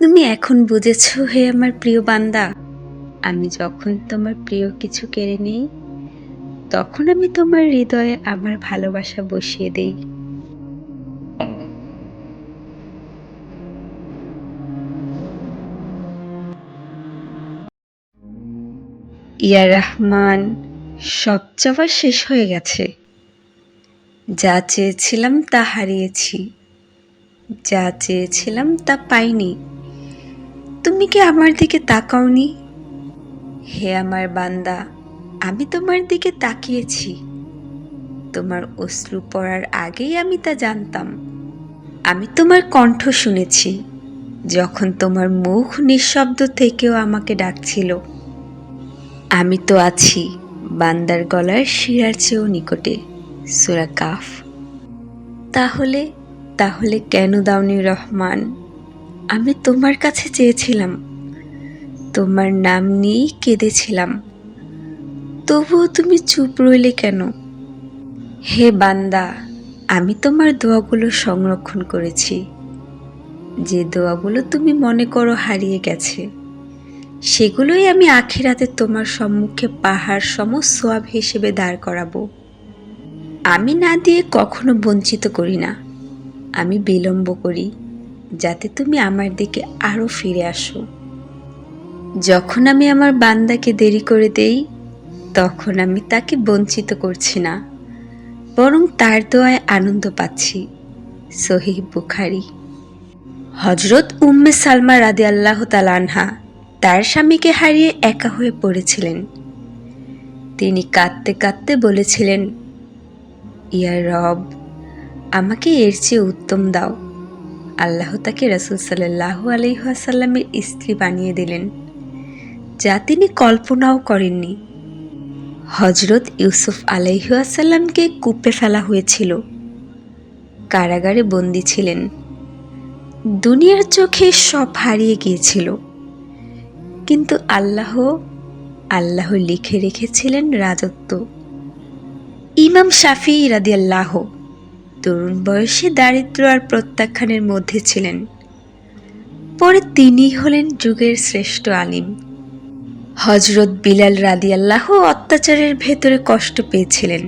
তুমি এখন বুঝেছ হে আমার প্রিয় বান্দা। আমি যখন তোমার প্রিয় কিছু কেড়ে নেই, তখন আমি তোমার হৃদয়ে আমার ভালোবাসা বসিয়ে দেই। ইয়া রহমান, সব চাওয়া শেষ হয়ে গেছে। যা চেয়েছিলাম তা হারিয়েছি, যা চেয়েছিলাম তা পাইনি। তুমি কি আমার দিকে তাকাওনি? হে আমার বান্দা, আমি তোমার দিকে তাকিয়েছি। তোমার অশ্রু পড়ার আগেই আমি তা জানতাম। আমি তোমার কণ্ঠ শুনেছি, যখন তোমার মুখ নিঃশব্দ থেকেও আমাকে ডাকছিল। আমি তো আছি বান্দার গলার শিরার চেয়েও নিকটে, সুরা কাফ। তাহলে তাহলে কেন দাওনি রহমান? আমি তোমার কাছে চেয়েছিলাম। তোমার নাম নিয়েই কেঁদেছিলাম। তবুও তুমি চুপ রইলে কেন? হে বান্দা, আমি তোমার দোয়াগুলো সংরক্ষণ করেছি। যে দোয়াগুলো তুমি মনে করো হারিয়ে গেছে, সেগুলোই আমি আখিরাতে তোমার সম্মুখে পাহাড় সম সোয়াব হিসেবে দাঁড় করাবো। আমি না দিয়ে কখনো বঞ্চিত করি না। আমি বিলম্ব করি। যাতে তুমি আমার দিকে আরও ফিরে আসো। যখন আমি আমার বান্দাকে দেরি করে দেই, তখন আমি তাকে বঞ্চিত করছি না, বরং তার দোয়ায় আনন্দ পাচ্ছি। সহি বুখারি। হজরত উম্মে সালমা রাদি আল্লাহ তালানহা তার স্বামীকে হারিয়ে একা হয়ে পড়েছিলেন। তিনি কাঁদতে কাঁদতে বলেছিলেন, ইয়া রব, আমাকে এর চেয়ে উত্তম দাও। আল্লাহ তাকে রসুল সাল্লাহ আলহাসাল্লামের স্ত্রী বানিয়ে দিলেন, যা তিনি কল্পনাও করেননি। হজরত ইউসুফ আলাইহাসাল্লামকে কূপে ফেলা হয়েছিল। কারাগারে বন্দি ছিলেন। দুনিয়ার চোখে সব হারিয়ে গিয়েছিল। কিন্তু আল্লাহ আল্লাহ লিখে রেখেছিলেন রাজত্ব। ইমাম শাফি রাদিয়াল্লাহ তরুণ বয়সে দারিদ্র আর প্রত্যাখ্যানের মধ্যে ছিলেন। পরে তিনি হলেন যুগের শ্রেষ্ঠ আলিম। হজরত বিলাল রাদিয়াল্লাহ অত্যাচারের ভেতরে কষ্ট পেয়েছিলেন।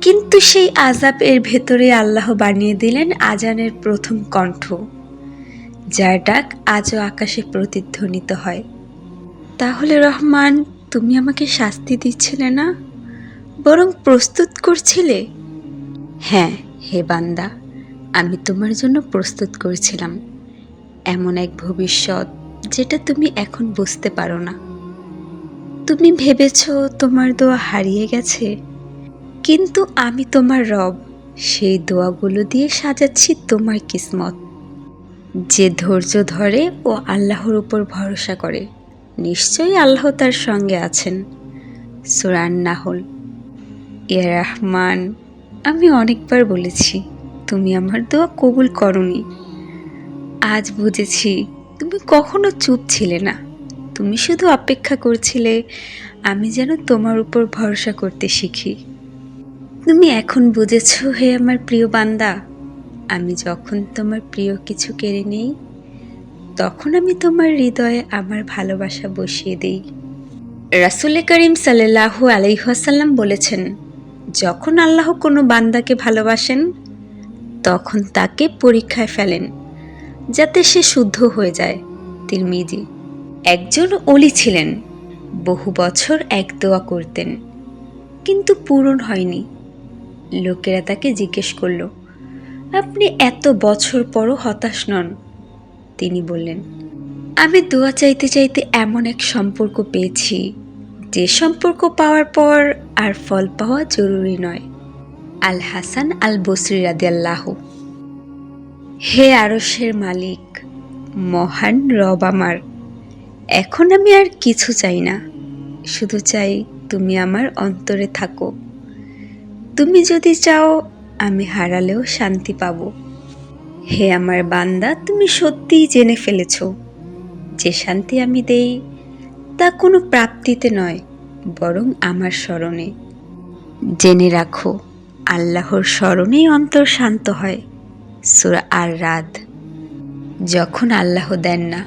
কিন্তু সেই আজাব এর ভেতরে আল্লাহ বানিয়ে দিলেন আজানের প্রথম কণ্ঠ, যার ডাক আজও আকাশে প্রতিধ্বনিত হয়। তাহলে রহমান, তুমি আমাকে শাস্তি দিচ্ছিলে না? বরং প্রস্তুত করছিলে? হ্যাঁ হে বান্দা, আমি তোমার জন্য প্রস্তুত করেছিলাম। এমন এক ভবিষ্যৎ যেটা তুমি এখন বুঝতে পারো না। তুমি ভেবেছ তোমার দোয়া হারিয়ে গেছে, কিন্তু আমি তোমার রব, সেই দোয়াগুলো দিয়ে সাজাচ্ছি তোমার কিসমত। যে ধৈর্য ধরে ও আল্লাহর উপর ভরসা করে, নিশ্চয়ই আল্লাহ তার সঙ্গে আছেন। সুরান নাহল ইয়া রহমান। আমি অনেকবার বলেছি, তুমি আমার দোয়া কবুল করনি। আজ বুঝেছি, তুমি কখনো চুপ ছিলে না। তুমি শুধু অপেক্ষা করছিলে, আমি যেন তোমার উপর ভরসা করতে শিখি। তুমি এখন বুঝেছ হে আমার প্রিয় বান্দা, আমি যখন তোমার প্রিয় কিছু কেড়ে নেই, তখন আমি তোমার হৃদয়ে আমার ভালোবাসা বসিয়ে দিই। রাসুল করিম সাল্লাহু আলাইহাসাল্লাম বলেছেন যখন আল্লাহ কোনো বান্দাকে ভালোবাসেন, তখন তাকে পরীক্ষায় ফেলেন, যাতে সে শুদ্ধ হয়ে যায়, তিরমিজি। একজন অলি ছিলেন, বহু বছর এক দোয়া করতেন, কিন্তু পূরণ হয়নি। লোকেরা তাকে জিজ্ঞেস করল, আপনি এত বছর পরও হতাশ নন? তিনি বললেন, আমি দোয়া চাইতে চাইতে এমন এক সম্পর্ক পেয়েছি যে সম্পর্ক পাওয়ার পর আর ফল পাওয়া জরুরি নয়। আল হাসান আল বসরি রাদিয়াল্লাহ। হে আরসের মালিক, মহান রব আমার, এখন আমি আর কিছু চাই না। শুধু চাই তুমি আমার অন্তরে থাকো। তুমি যদি চাও, আমি হারালেও শান্তি পাব। হে আমার বান্দা, তুমি সত্যিই জেনে ফেলেছ। যে শান্তি আমি দেই তা কোনো প্রাপ্তিতে নয়, বরং আমার স্মরণে। জেনে রাখো, আল্লাহর স্মরণেই অন্তর শান্ত হয়, সুরা আর রাত যখন আল্লাহ দেন না,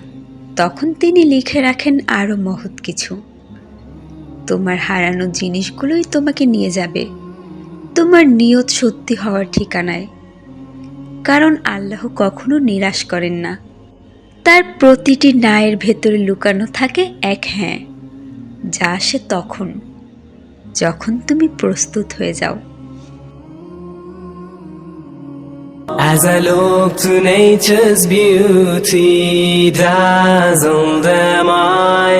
তখন তিনি লিখে রাখেন আরও মহৎ কিছু। তোমার হারানো জিনিসগুলোই তোমাকে নিয়ে যাবে। তোমার নিয়ত সত্যি হওয়ার ঠিকানায়। কারণ আল্লাহ কখনো নিরাশ করেন না। তার প্রতিটি নায়ের ভেতরে লুকানো থাকে এক হ্যাঁ যা আসে তখন যখন তুমি প্রস্তুত হয়ে যাও। As I look to nature's beauty, dazzled am I